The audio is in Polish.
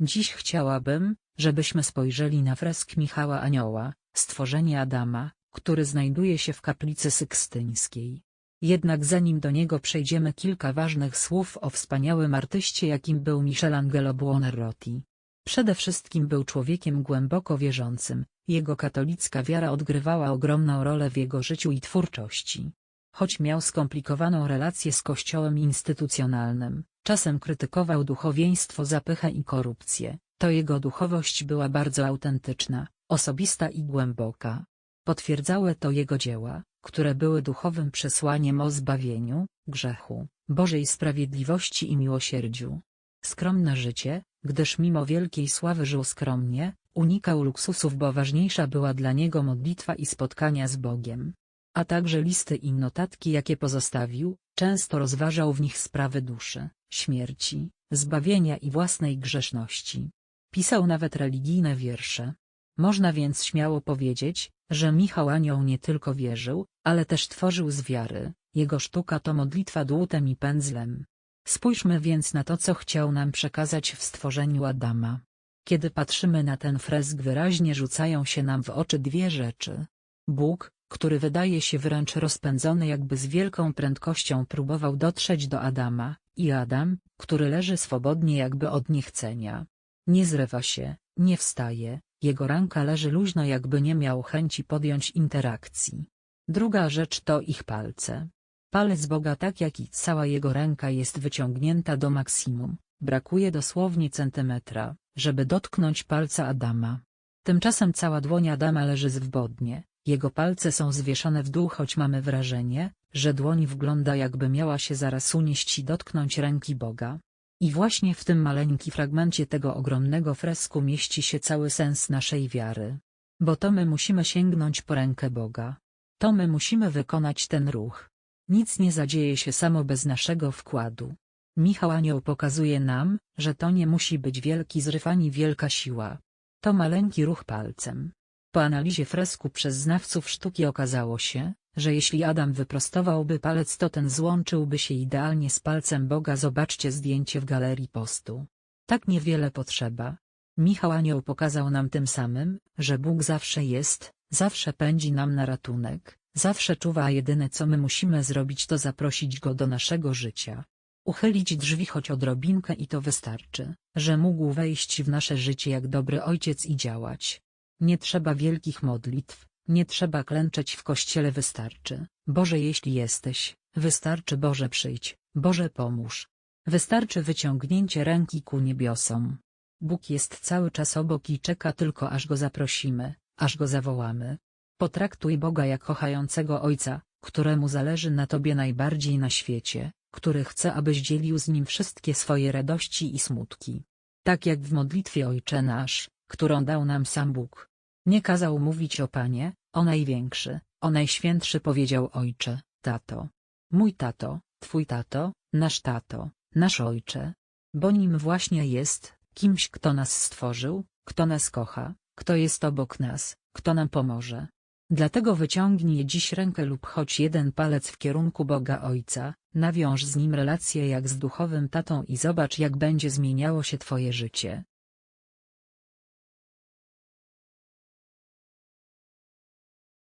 Dziś chciałabym, żebyśmy spojrzeli na fresk Michała Anioła, stworzenie Adama, który znajduje się w kaplicy sykstyńskiej. Jednak zanim do niego przejdziemy kilka ważnych słów o wspaniałym artyście jakim był Michelangelo Buonarroti. Przede wszystkim był człowiekiem głęboko wierzącym, jego katolicka wiara odgrywała ogromną rolę w jego życiu i twórczości. Choć miał skomplikowaną relację z kościołem instytucjonalnym, czasem krytykował duchowieństwo za pychę i korupcję, to jego duchowość była bardzo autentyczna, osobista i głęboka. Potwierdzały to jego dzieła, które były duchowym przesłaniem o zbawieniu, grzechu, Bożej sprawiedliwości i miłosierdziu. Skromne życie, gdyż mimo wielkiej sławy żył skromnie, unikał luksusów bo ważniejsza była dla niego modlitwa i spotkania z Bogiem. A także listy i notatki jakie pozostawił, często rozważał w nich sprawy duszy, śmierci, zbawienia i własnej grzeszności. Pisał nawet religijne wiersze. Można więc śmiało powiedzieć, że Michał Anioł nie tylko wierzył, ale też tworzył z wiary, jego sztuka to modlitwa dłutem i pędzlem. Spójrzmy więc na to co chciał nam przekazać w stworzeniu Adama. Kiedy patrzymy na ten fresk wyraźnie rzucają się nam w oczy dwie rzeczy. Bóg, który wydaje się wręcz rozpędzony jakby z wielką prędkością próbował dotrzeć do Adama, i Adam, który leży swobodnie jakby od niechcenia. Nie zrywa się, nie wstaje, jego ręka leży luźno jakby nie miał chęci podjąć interakcji. Druga rzecz to ich palce. Palec Boga tak jak i cała jego ręka jest wyciągnięta do maksimum, brakuje dosłownie centymetra, żeby dotknąć palca Adama. Tymczasem cała dłoń Adama leży zwodnie, jego palce są zwieszone w dół choć mamy wrażenie, że dłoń wygląda jakby miała się zaraz unieść i dotknąć ręki Boga. I właśnie w tym maleńkim fragmencie tego ogromnego fresku mieści się cały sens naszej wiary. Bo to my musimy sięgnąć po rękę Boga. To my musimy wykonać ten ruch. Nic nie zadzieje się samo bez naszego wkładu. Michał Anioł pokazuje nam, że to nie musi być wielki zryw ani wielka siła. To maleńki ruch palcem. Po analizie fresku przez znawców sztuki okazało się, że jeśli Adam wyprostowałby palec to ten złączyłby się idealnie z palcem Boga zobaczcie zdjęcie w galerii postu. Tak niewiele potrzeba. Michał Anioł pokazał nam tym samym, że Bóg zawsze jest, zawsze pędzi nam na ratunek, zawsze czuwa a jedyne co my musimy zrobić to zaprosić Go do naszego życia. Uchylić drzwi choć odrobinkę i to wystarczy, że mógł wejść w nasze życie jak dobry ojciec i działać. Nie trzeba wielkich modlitw, nie trzeba klęczeć w kościele wystarczy, Boże jeśli jesteś, wystarczy Boże przyjdź, Boże pomóż. Wystarczy wyciągnięcie ręki ku niebiosom. Bóg jest cały czas obok i czeka tylko aż Go zaprosimy, aż Go zawołamy. Potraktuj Boga jak kochającego Ojca, któremu zależy na Tobie najbardziej na świecie, który chce abyś dzielił z Nim wszystkie swoje radości i smutki. Tak jak w modlitwie Ojcze Nasz, którą dał nam sam Bóg. Nie kazał mówić o Panie, o Największy, o Najświętszy powiedział Ojcze, Tato. Mój tato, Twój tato, nasz tato, nasz Ojcze. Bo nim właśnie jest, kimś kto nas stworzył, kto nas kocha, kto jest obok nas, kto nam pomoże. Dlatego wyciągnij dziś rękę lub choć jeden palec w kierunku Boga Ojca, nawiąż z Nim relację jak z duchowym tatą i zobacz jak będzie zmieniało się Twoje życie.